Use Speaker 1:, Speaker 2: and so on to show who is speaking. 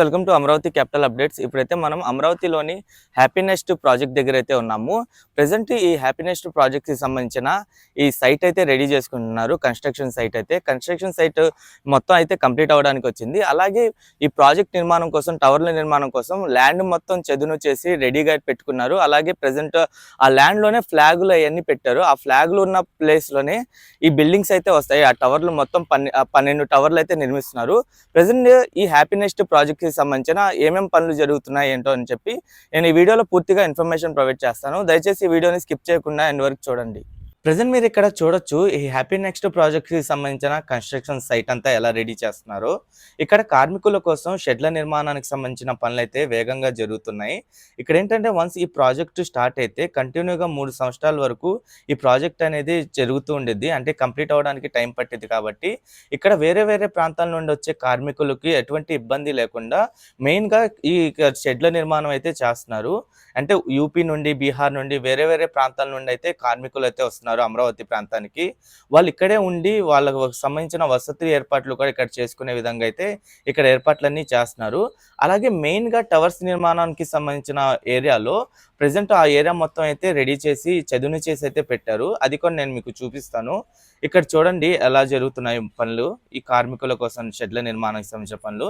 Speaker 1: Welcome to Amaravati capital updates ఇప్పుడైతే మనం అమరావతిలోని హ్యాపీనెస్ట్ ప్రాజెక్ట్ దగ్గర అయితే ఉన్నాము. ప్రజెంట్ ఈ హ్యాపీనెస్ట్ ప్రాజెక్ట్కి సంబంధించిన ఈ సైట్ అయితే రెడీ చేసుకుంటున్నారు. కన్స్ట్రక్షన్ సైట్ అయితే. కన్స్ట్రక్షన్ సైట్ మొత్తం అయితే కంప్లీట్ అవ్వడానికి వచ్చింది. అలాగే ఈ ప్రాజెక్ట్ నిర్మాణం కోసం టవర్ల నిర్మాణం కోసం ల్యాండ్ మొత్తం చదును చేసి రెడీగా పెట్టుకున్నారు. అలాగే ప్రజెంట్ ఆ ల్యాండ్లోనే ఫ్లాగులు అవన్నీ పెట్టారు. ఆ ఫ్లాగులు ఉన్న ప్లేస్లోనే ఈ బిల్డింగ్స్ అయితే వస్తాయి. ఆ టవర్లు మొత్తం పన్నెండు టవర్లు అయితే నిర్మిస్తున్నారు. ప్రజెంట్ ఈ హ్యాపీనెస్ట్ ప్రాజెక్ట్ కి సంబంధించిన ఏమేమి పనులు జరుగుతున్నాయి ఏంటో అని చెప్పి నేను ఈ వీడియోలో పూర్తిగా ఇన్ఫర్మేషన్ ప్రొవైడ్ చేస్తాను. దయచేసి ఈ వీడియోని స్కిప్ చేయకుండా ఎండ్ వరకు చూడండి. ప్రజెంట్ మీరు ఇక్కడ చూడొచ్చు ఈ హ్యాపీ నెక్స్ట్ ప్రాజెక్ట్కి సంబంధించిన కన్స్ట్రక్షన్ సైట్ అంతా ఎలా రెడీ చేస్తున్నారు. ఇక్కడ కార్మికుల కోసం షెడ్ల నిర్మాణానికి సంబంధించిన పనులు అయితే వేగంగా జరుగుతున్నాయి. ఇక్కడ ఏంటంటే వన్స్ ఈ ప్రాజెక్ట్ స్టార్ట్ అయితే కంటిన్యూగా మూడు సంవత్సరాల వరకు ఈ ప్రాజెక్ట్ అనేది జరుగుతూ ఉండేది అంటే కంప్లీట్ అవ్వడానికి టైం పట్టింది కాబట్టి ఇక్కడ వేరే వేరే ప్రాంతాల నుండి వచ్చే కార్మికులకి ఎటువంటి ఇబ్బంది లేకుండా మెయిన్గా ఈ షెడ్ల నిర్మాణం అయితే చేస్తున్నారు. అంటే యూపీ నుండి బీహార్ నుండి వేరే వేరే ప్రాంతాల నుండి అయితే కార్మికులు అయితే వస్తున్నారు. వస్తున్నారు అమరావతి ప్రాంతానికి. వాళ్ళు ఇక్కడే ఉండి వాళ్ళకు సంబంధించిన వసతి ఏర్పాట్లు కూడా ఇక్కడ చేసుకునే విధంగా అయితే ఇక్కడ ఏర్పాట్లన్నీ చేస్తున్నారు. అలాగే మెయిన్గా టవర్స్ నిర్మాణానికి సంబంధించిన ఏరియాలో ప్రజెంట్ ఆ ఏరియా మొత్తం అయితే రెడీ చేసి చదును చేసి అయితే పెట్టారు. అది కూడా నేను మీకు చూపిస్తాను. ఇక్కడ చూడండి ఎలా జరుగుతున్నాయి పనులు. ఈ కార్మికుల కోసం షెడ్ల నిర్మాణానికి సంబంధించిన పనులు.